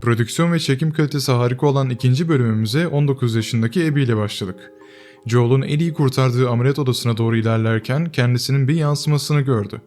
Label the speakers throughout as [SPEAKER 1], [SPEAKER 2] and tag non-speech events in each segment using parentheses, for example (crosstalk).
[SPEAKER 1] Prodüksiyon ve çekim kalitesi harika olan ikinci bölümümüze 19 yaşındaki Abby ile başladık. Joel'un Ellie'yi kurtardığı ameliyat odasına doğru ilerlerken kendisinin bir yansımasını gördü.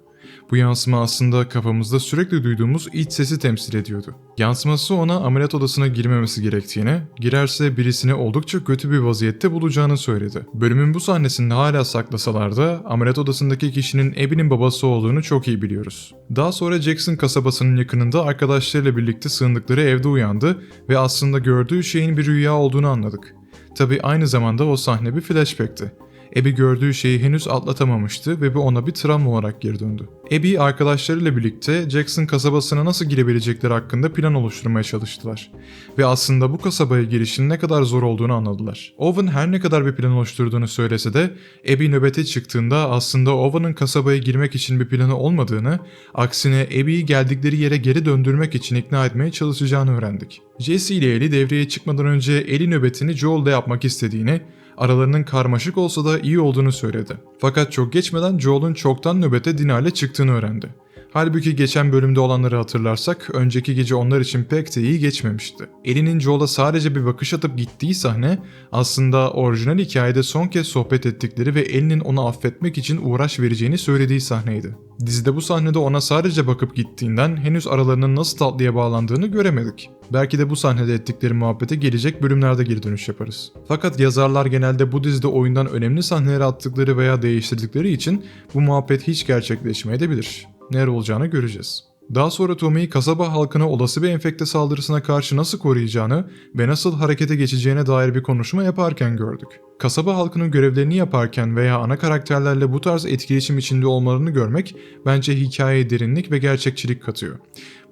[SPEAKER 1] Bu yansıma aslında kafamızda sürekli duyduğumuz iç sesi temsil ediyordu. Yansıması ona ameliyat odasına girmemesi gerektiğini, girerse birisini oldukça kötü bir vaziyette bulacağını söyledi. Bölümün bu sahnesinde hala saklasalar da ameliyat odasındaki kişinin Abby'nin babası olduğunu çok iyi biliyoruz. Daha sonra Jackson kasabasının yakınında arkadaşlarıyla birlikte sığındıkları evde uyandı ve aslında gördüğü şeyin bir rüya olduğunu anladık. Tabi aynı zamanda o sahne bir flashback'ti. Abby gördüğü şeyi henüz atlatamamıştı ve bu ona bir travma olarak geri döndü. Abby arkadaşlarıyla birlikte Jackson kasabasına nasıl girebilecekleri hakkında plan oluşturmaya çalıştılar. Ve aslında bu kasabaya girişin ne kadar zor olduğunu anladılar. Owen her ne kadar bir plan oluşturduğunu söylese de Abby nöbete çıktığında aslında Owen'ın kasabaya girmek için bir planı olmadığını, aksine Abby'yi geldikleri yere geri döndürmek için ikna etmeye çalışacağını öğrendik. Jesse ile Ellie devreye çıkmadan önce Ellie nöbetini Joel'da yapmak istediğini, aralarının karmaşık olsa da iyi olduğunu söyledi. Fakat çok geçmeden Joel'un çoktan nöbete Dina ile çıktığını öğrendi. Halbuki geçen bölümde olanları hatırlarsak önceki gece onlar için pek de iyi geçmemişti. Ellie'nin Joel'a sadece bir bakış atıp gittiği sahne aslında orijinal hikayede son kez sohbet ettikleri ve Ellie'nin onu affetmek için uğraş vereceğini söylediği sahneydi. Dizide bu sahnede ona sadece bakıp gittiğinden henüz aralarının nasıl tatlıya bağlandığını göremedik. Belki de bu sahnede ettikleri muhabbete gelecek bölümlerde geri dönüş yaparız. Fakat yazarlar genelde bu dizide oyundan önemli sahneleri attıkları veya değiştirdikleri için bu muhabbet hiç gerçekleşmeyebilir. Neler olacağını göreceğiz. Daha sonra Tommy'yi kasaba halkına olası bir enfekte saldırısına karşı nasıl koruyacağını ve nasıl harekete geçeceğine dair bir konuşma yaparken gördük. Kasaba halkının görevlerini yaparken veya ana karakterlerle bu tarz etkileşim içinde olmalarını görmek bence hikayeye derinlik ve gerçekçilik katıyor.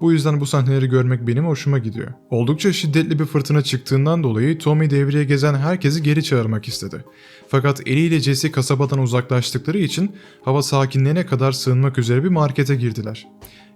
[SPEAKER 1] Bu yüzden bu sahneleri görmek benim hoşuma gidiyor. Oldukça şiddetli bir fırtına çıktığından dolayı Tommy devreye gezen herkesi geri çağırmak istedi. Fakat Ellie ile Jesse kasabadan uzaklaştıkları için hava sakinleyene kadar sığınmak üzere bir markete girdiler.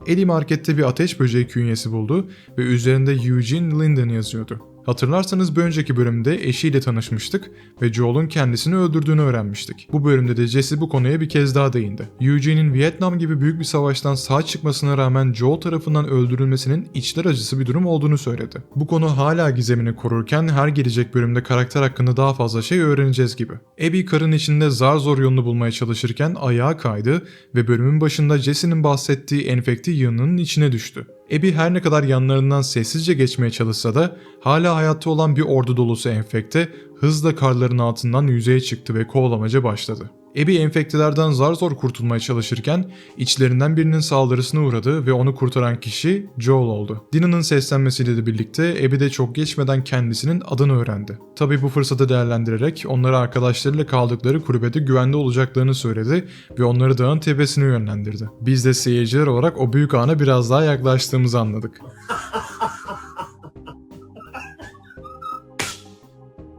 [SPEAKER 1] Ellie markette bir ateş böceği künyesi buldu ve üzerinde Eugene Linden yazıyordu. Hatırlarsanız bir önceki bölümde eşiyle tanışmıştık ve Joel'un kendisini öldürdüğünü öğrenmiştik. Bu bölümde de Jesse bu konuya bir kez daha değindi. Eugene'in Vietnam gibi büyük bir savaştan sağ çıkmasına rağmen Joel tarafından öldürülmesinin içler acısı bir durum olduğunu söyledi. Bu konu hala gizemini korurken her gelecek bölümde karakter hakkında daha fazla şey öğreneceğiz gibi. Abby karın içinde zar zor yolunu bulmaya çalışırken ayağa kaydı ve bölümün başında Jesse'nin bahsettiği enfekte yığınının içine düştü. Abby her ne kadar yanlarından sessizce geçmeye çalışsa da hala hayatta olan bir ordu dolusu enfekte hızla karların altından yüzeye çıktı ve kovalamaca başladı. Abby enfektelerden zar zor kurtulmaya çalışırken içlerinden birinin saldırısına uğradı ve onu kurtaran kişi Joel oldu. Dina'nın seslenmesiyle de birlikte Abby de çok geçmeden kendisinin adını öğrendi. Tabi bu fırsatı değerlendirerek onlara arkadaşlarıyla kaldıkları kulübede güvende olacaklarını söyledi ve onları dağın tepesine yönlendirdi. Biz de seyirciler olarak o büyük ana biraz daha yaklaştığımızı anladık. (laughs)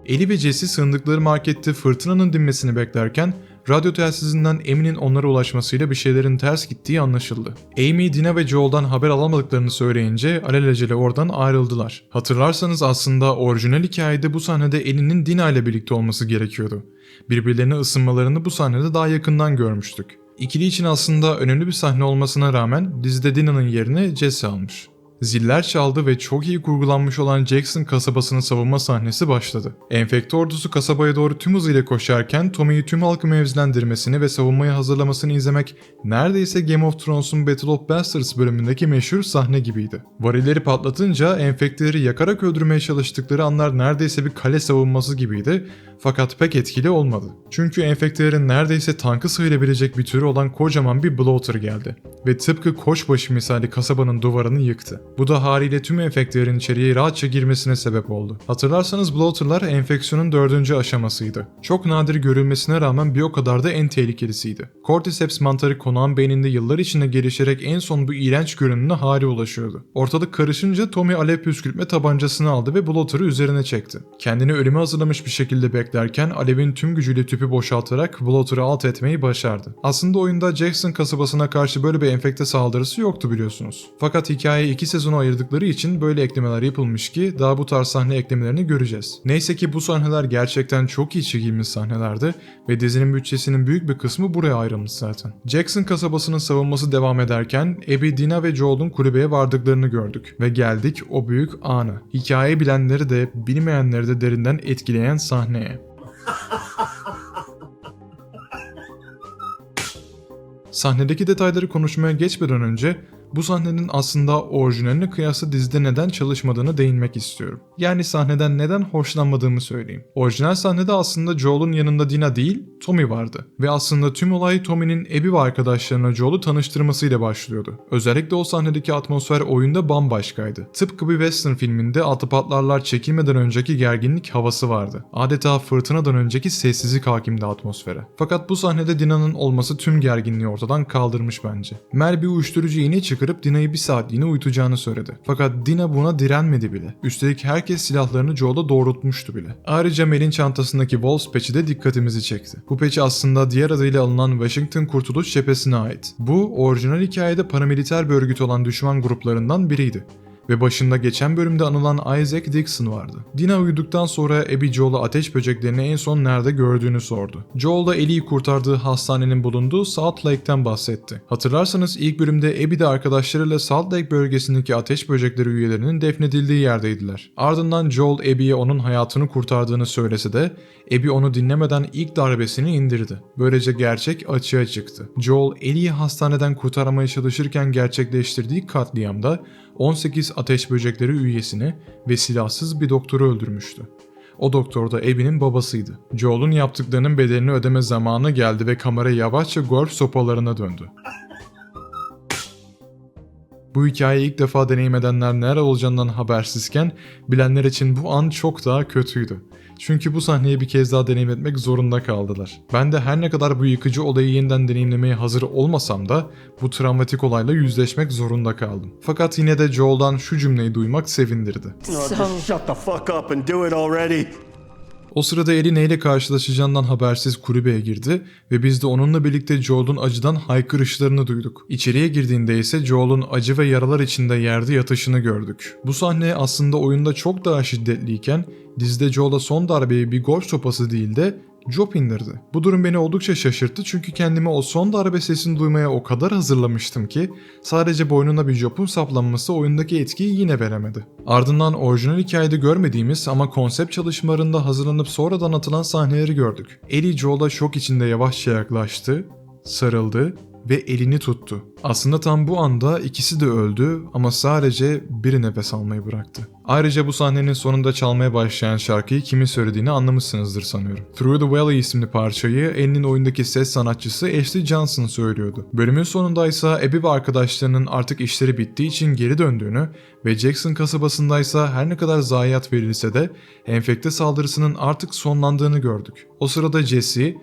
[SPEAKER 1] Eli ve Jesse sığındıkları markette fırtınanın dinmesini beklerken radyo telsizinden Amy'nin onlara ulaşmasıyla bir şeylerin ters gittiği anlaşıldı. Amy, Dina ve Joel'dan haber alamadıklarını söyleyince alelacele oradan ayrıldılar. Hatırlarsanız aslında orijinal hikayede bu sahnede Ellie'nin Dina ile birlikte olması gerekiyordu. Birbirlerine ısınmalarını bu sahnede daha yakından görmüştük. İkili için aslında önemli bir sahne olmasına rağmen dizide Dina'nın yerine Jesse almış. Ziller çaldı ve çok iyi kurgulanmış olan Jackson kasabasının savunma sahnesi başladı. Enfekte ordusu kasabaya doğru tüm hızıyla koşarken Tommy'yi tüm halkı mevzilendirmesini ve savunmayı hazırlamasını izlemek neredeyse Game of Thrones'un Battle of Bastards bölümündeki meşhur sahne gibiydi. Varilleri patlatınca enfekteleri yakarak öldürmeye çalıştıkları anlar neredeyse bir kale savunması gibiydi fakat pek etkili olmadı. Çünkü enfektelerin neredeyse tankı sayılabilecek bir türü olan kocaman bir bloater geldi ve tıpkı koçbaşı misali kasabanın duvarını yıktı. Bu da haliyle tüm enfektelerin içeriye rahatça girmesine sebep oldu. Hatırlarsanız bloaterlar enfeksiyonun dördüncü aşamasıydı. Çok nadir görülmesine rağmen bir o kadar da en tehlikelisiydi. Cordyceps mantarı konağın beyninde yıllar içinde gelişerek en son bu iğrenç görünümüne hali ulaşıyordu. Ortalık karışınca Tommy alev püskürtme tabancasını aldı ve bloater'ı üzerine çekti. Kendini ölüme hazırlamış bir şekilde beklerken Alev'in tüm gücüyle tüpü boşaltarak Bloater'ı alt etmeyi başardı. Aslında oyunda Jackson kasabasına karşı böyle bir enfekte saldırısı yoktu biliyorsunuz. Fakat hikayeyi iki sezona ayırdıkları için böyle eklemeler yapılmış ki daha bu tarz sahne eklemelerini göreceğiz. Neyse ki bu sahneler gerçekten çok iyi çekilmiş sahnelerdi ve dizinin bütçesinin büyük bir kısmı buraya ayrılmış zaten. Jackson kasabasının savunması devam ederken Abby, Dina ve Joel'un kulübeye vardıklarını gördük ve geldik o büyük ana. Hikaye bilenleri de bilmeyenleri de derinden etkileyen sahneye. Sahnedeki detayları konuşmaya geçmeden önce bu sahnenin aslında orijinaline kıyasla dizide neden çalışmadığını değinmek istiyorum. Yani sahneden neden hoşlanmadığımı söyleyeyim. Orijinal sahnede aslında Joel'un yanında Dina değil, Tommy vardı. Ve aslında tüm olay Tommy'nin Abby ve arkadaşlarına Joel'u tanıştırmasıyla başlıyordu. Özellikle o sahnedeki atmosfer oyunda bambaşkaydı. Tıpkı bir western filminde altı patlarlar çekilmeden önceki gerginlik havası vardı. Adeta fırtınadan önceki sessizlik hakimdi atmosfere. Fakat bu sahnede Dina'nın olması tüm gerginliği ortadan kaldırmış bence. Mel bir uyuşturucu iğne çıkarıp Dina'yı bir saatliğine uyutacağını söyledi. Fakat Dina buna direnmedi bile. Üstelik herkes silahlarını Joel'a doğrultmuştu bile. Ayrıca Mel'in çantasındaki Wolves patch'i de dikkatimizi çekti. Bu patch aslında diğer adıyla alınan Washington Kurtuluş Cephesi'ne ait. Bu orijinal hikayede paramiliter bir örgüt olan düşman gruplarından biriydi ve başında geçen bölümde anılan Isaac Dixon vardı. Dina uyuduktan sonra Abby Joel'a ateş böceklerini en son nerede gördüğünü sordu. Joel da Ellie'yi kurtardığı hastanenin bulunduğu Salt Lake'ten bahsetti. Hatırlarsanız ilk bölümde Abby de arkadaşlarıyla Salt Lake bölgesindeki ateş böcekleri üyelerinin defnedildiği yerdeydiler. Ardından Joel Abby'ye onun hayatını kurtardığını söylese de Abby onu dinlemeden ilk darbesini indirdi. Böylece gerçek açığa çıktı. Joel Ellie'yi hastaneden kurtarmaya çalışırken gerçekleştirdiği katliamda 18 ateş böcekleri üyesini ve silahsız bir doktoru öldürmüştü. O doktor da Abby'nin babasıydı. Joel'un yaptıklarının bedelini ödeme zamanı geldi ve kamera yavaşça golf sopalarına döndü. Bu hikayeyi ilk defa deneyim edenler neler olacağından habersizken bilenler için bu an çok daha kötüydü. Çünkü bu sahneyi bir kez daha deneyim etmek zorunda kaldılar. Ben de her ne kadar bu yıkıcı olayı yeniden deneyimlemeye hazır olmasam da bu travmatik olayla yüzleşmek zorunda kaldım. Fakat yine de Joel'dan şu cümleyi duymak sevindirdi.
[SPEAKER 2] Oh, shut the fuck up and do it already.
[SPEAKER 1] O sırada Ellie neyle karşılaşacağından habersiz kulübeye girdi ve biz de onunla birlikte Joel'un acıdan haykırışlarını duyduk. İçeriye girdiğinde ise Joel'un acı ve yaralar içinde yerde yatışını gördük. Bu sahne aslında oyunda çok daha şiddetliyken dizide Joel'a son darbeyi bir golf sopası değil de Job indirdi. Bu durum beni oldukça şaşırttı çünkü kendimi o son darbe sesini duymaya o kadar hazırlamıştım ki sadece boynuna bir Job'un saplanması oyundaki etkiyi yine veremedi. Ardından orijinal hikayede görmediğimiz ama konsept çalışmalarında hazırlanıp sonradan atılan sahneleri gördük. Ellie Joel'a şok içinde yavaşça yaklaştı, sarıldı ve elini tuttu. Aslında tam bu anda ikisi de öldü ama sadece biri nefes almayı bıraktı. Ayrıca bu sahnenin sonunda çalmaya başlayan şarkıyı kimin söylediğini anlamışsınızdır sanıyorum. Through the Valley isimli parçayı Ellie'nin oyundaki ses sanatçısı Ashley Johnson söylüyordu. Bölümün sonunda ise Abby ve arkadaşlarının artık işleri bittiği için geri döndüğünü ve Jackson kasabasındaysa her ne kadar zayiat verilse de enfekte saldırısının artık sonlandığını gördük. O sırada Jesse,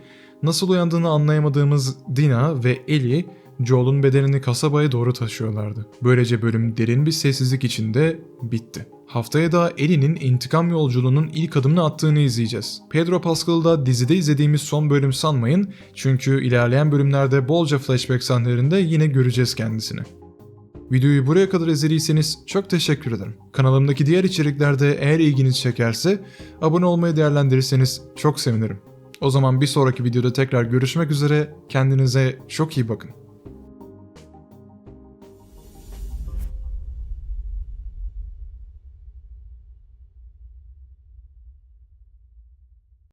[SPEAKER 1] Nasıl uyandığını anlayamadığımız Dina ve Ellie Joel'un bedenini kasabaya doğru taşıyorlardı. Böylece bölüm derin bir sessizlik içinde bitti. Haftaya da Ellie'nin intikam yolculuğunun ilk adımını attığını izleyeceğiz. Pedro Pascal'ı da dizide izlediğimiz son bölüm sanmayın çünkü ilerleyen bölümlerde bolca flashback sahnelerinde yine göreceğiz kendisini. Videoyu buraya kadar izlediyseniz çok teşekkür ederim. Kanalımdaki diğer içeriklerde eğer ilginizi çekerse abone olmayı değerlendirirseniz çok sevinirim. O zaman bir sonraki videoda tekrar görüşmek üzere. Kendinize çok iyi bakın.